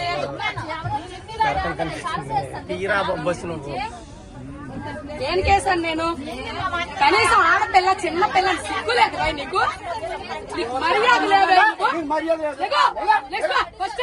లేదు తీరా నువ్వు ఏం కేసాను నేను? కనీసం ఆడపిల్ల చిన్న పిల్ల సిగ్గు లేదు భయ్ నీకు మర్యాద లేకో, ఫస్ట్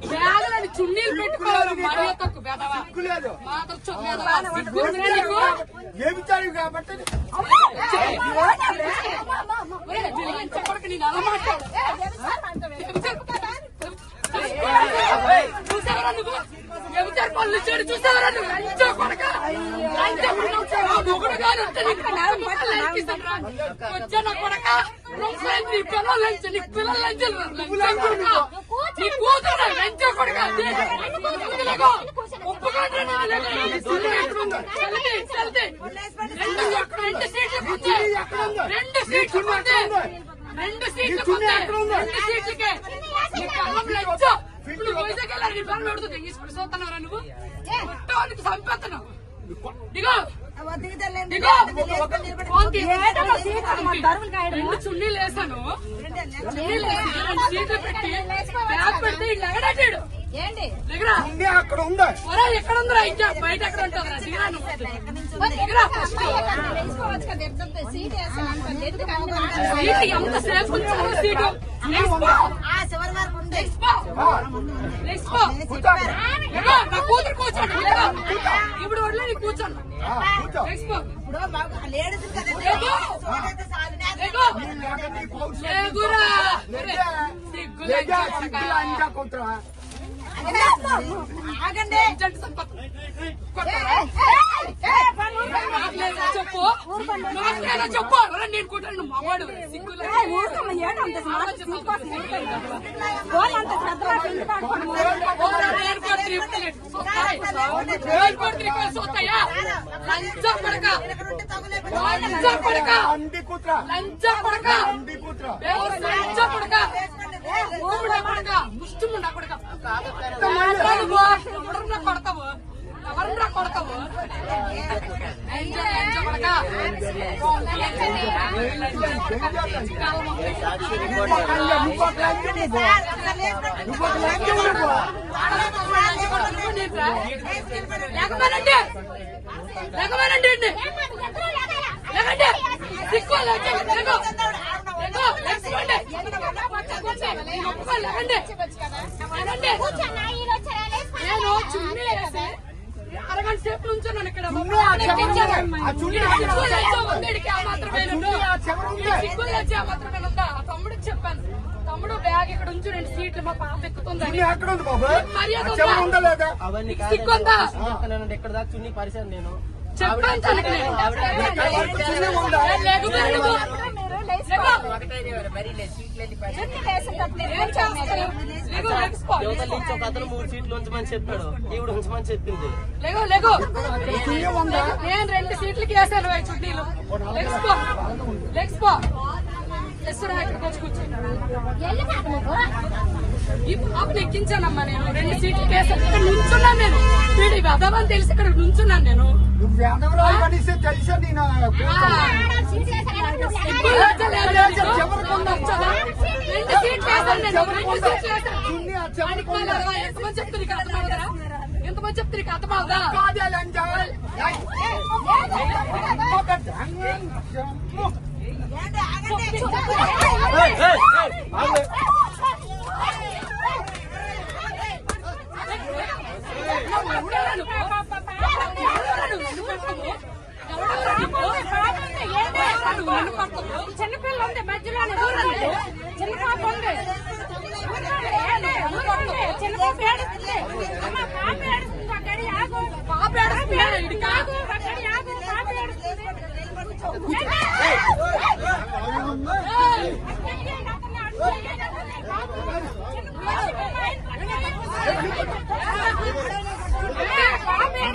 బ్యాగులని చున్నీలు పెట్టుకోవాలి మర్యాద తక్కువ బెదవా మాతో ఏమిచ్చారు కాబట్టి ఒరే, జిలిగిన చెప్పడానికి నేను అలా మాట్లాడు. చూసావరా నువ్వు పనులు నువ్వు కొడక లంచో కొడక ఆ మొగుడు గారు ఉంటే నీకు నేల మొక్కలు లంకిస్తానురా. వచ్చా నా కొడక రొంపలేదు నీ పిల్లలు లంచ నీ పిల్లలు లంచ రెండు సీట్లు రెండు సీట్లు రెండు సీట్లు సీట్లకే నీ కళ్ళం లజ్జ ఇప్పుడు వైజాగ్ వెళ్ళాలి నీ పనులు పెడుతుంది తీసుకుని చూస్తున్నారా నువ్వు కొట్టడానికి చంపేస్తున్నావు దిగో దిగో చున్నీలు వేసాను ఏంటి ఉంది అక్కడ ఉంది ఎక్కడ ఉందిరా ఇంకా బయట ఎక్కడ ఉంటుందిరా దిగరా నువ్వు ఫస్ట్ సీట్ సీటు ఎంత సేపు కూతురు కూర్చోండి. ఇప్పుడు వదిలే నీ కూర్చోండి లేడీస్ కదా. లేకు. లేక చెప్పు చెప్పు నేను కొట్టాను నువ్వు మగవాడు సిగ్గు లేక. ఓరా, నేను కొట్టి ఇప్పుడే. సొత్తాయి. నేను కొట్టి ఇక్కడ సొత్తాయా? లంచం కొడక. లంచం కొడక. అంది కూతురా లంచం కొడక. అంది కూతురా దేవుడు లంచం కొడక. ఊపిడా కొడక. ముష్టిముండా కొడక. మాట్లాడుకో. ఎవరన్నా కొడతావు ఎవరన్నా కొడతావు లంచం, లంచం లేకండి సిక్కు లేకో లేకో లేకపోండి లేకండి లేకండి అరగంట సేపు నుంచున్నాను ఇక్కడ తమ్ముడికి చెప్పాను. తమ్ముడు బ్యాగ్ ఇక్కడ ఉంచు రెండు సీట్లు మా పాప బాబు? మర్యాద ఉందా? చెప్తానంటే ఎక్కడ దాకా చున్నీ పరిచాను నేను. చెప్పాను తనకి నుంచి ఒక అతను మూడు సీట్లు ఉంచమని చెప్పాడు ఈవిడ ఉంచమని చెప్పింది. చున్నీ ఉందా నేను రెండు సీట్లకి వేసాను చుట్టీలు లెగ్స్పో లెగ్స్పో ఎస్సురా ఇక్కడికి వచ్చి కూర్చో ఈ పాపను ఎక్కించానమ్మా నేను రెండు సీట్లకి వేసాను ఇక్కడ నుంచున్నాను నేను వీడి వెదవని తెలిసి ఇక్కడ నుంచున్నాను నేను. రెండు సీట్లు వేసాను నేను రెండు సీట్లు వేసాను. ఎంతమంది చెప్తే నీకు అర్థమవుతుందా ఎంతమంది చెప్తే నీకు అర్థమవుదా కాదే లంజ ఒక దంగ ఏయ్, ఏయ్, ఏయ్, ఆగు. చిన్నపిల్ల ఉంది మధ్యలో చిన్న పాప ఉంది చిన్న పాప ఏడుస్తుంది అమ్మ, పాప ఏడుస్తుంది అక్కడి ఆగు పాప ఏడుస్తుంది ఇటు కాదు అక్కడి ఆగు పాప ఏడుస్తుంది ఏయ్! ఏయ్! లంచా మా ఇంటి దగ్గర ఉంది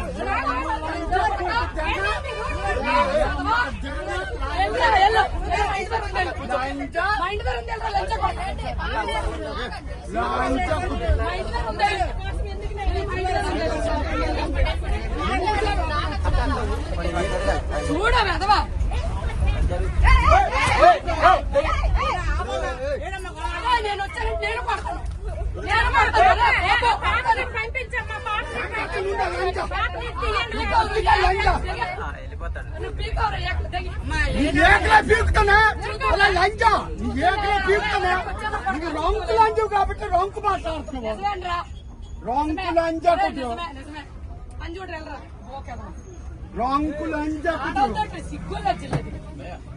వెళ్ళరా, లంచ కొడుకు. లంచా కుట్ర మా ఇంటి దగ్గర ఉంది. మా ఇంటి దగ్గర ఉంది. చూడ వెదవా అరే, నేను వచ్చాను నేను పడతాను నేను పడతాను అరే, రేపు పడతాను. పీకో, పీకో, లంచ. నువ్వు పీకోరా, ఎక్కడ దిగి. నీకు ఏకలే పీకుతానా అలా లంచా నీకు ఏకలే పీకుతానా నీకు రొంకు లంచు కాబట్టి రొంకు మాట్లాడుతున్నావు నిజమేనరా? రొంకు లంచా అరే, కుట్ర నిజమే, నిజమే. అని చూడు వెళ్ళరా. ఓకే అమ్మా. రొంకు లంచా కుట్ర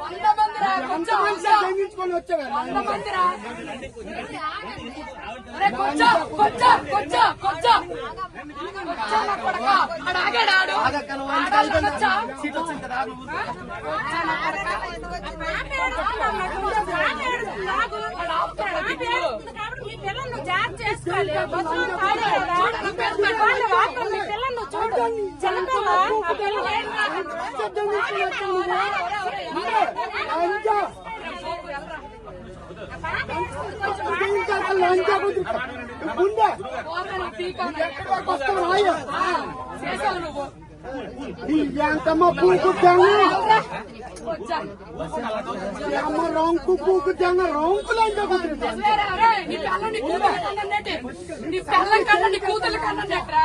వంద. మందిరా, కొంచెం ఎంతమంది వంద. సందేహించుకొని వచ్చావా వంద మందిరా. ఒరేయ్, కొంచెం, కొంచెం, కొంచెం, కొంచెం. కొంచెం నా కొడకా. ఆడు ఆగాడు, ఆడు. ఆగాలి, కొంచెం. కొంచెం నా కొడకా. ఆడు ఆపుతున్నాడు, దిగులు. లంచా లంచా కుట్ర గుండె పోరా, నువ్వు పీకాను. ఎక్కడి వరకు వస్తావు రాయ ఆ, చేసావు నువ్వు ఎంతమ్మ పూకు తెంగ వచ్చా అమ్మ రొంకు పూకు తెంగ రొంకు లంచా కుట్ర వేరే, ఒరేయ్, నీ పిల్లం నీ కూతురు కన్నానేటి? నీ పిల్లం కన్నా నీ కూతురు కన్నానేట్రా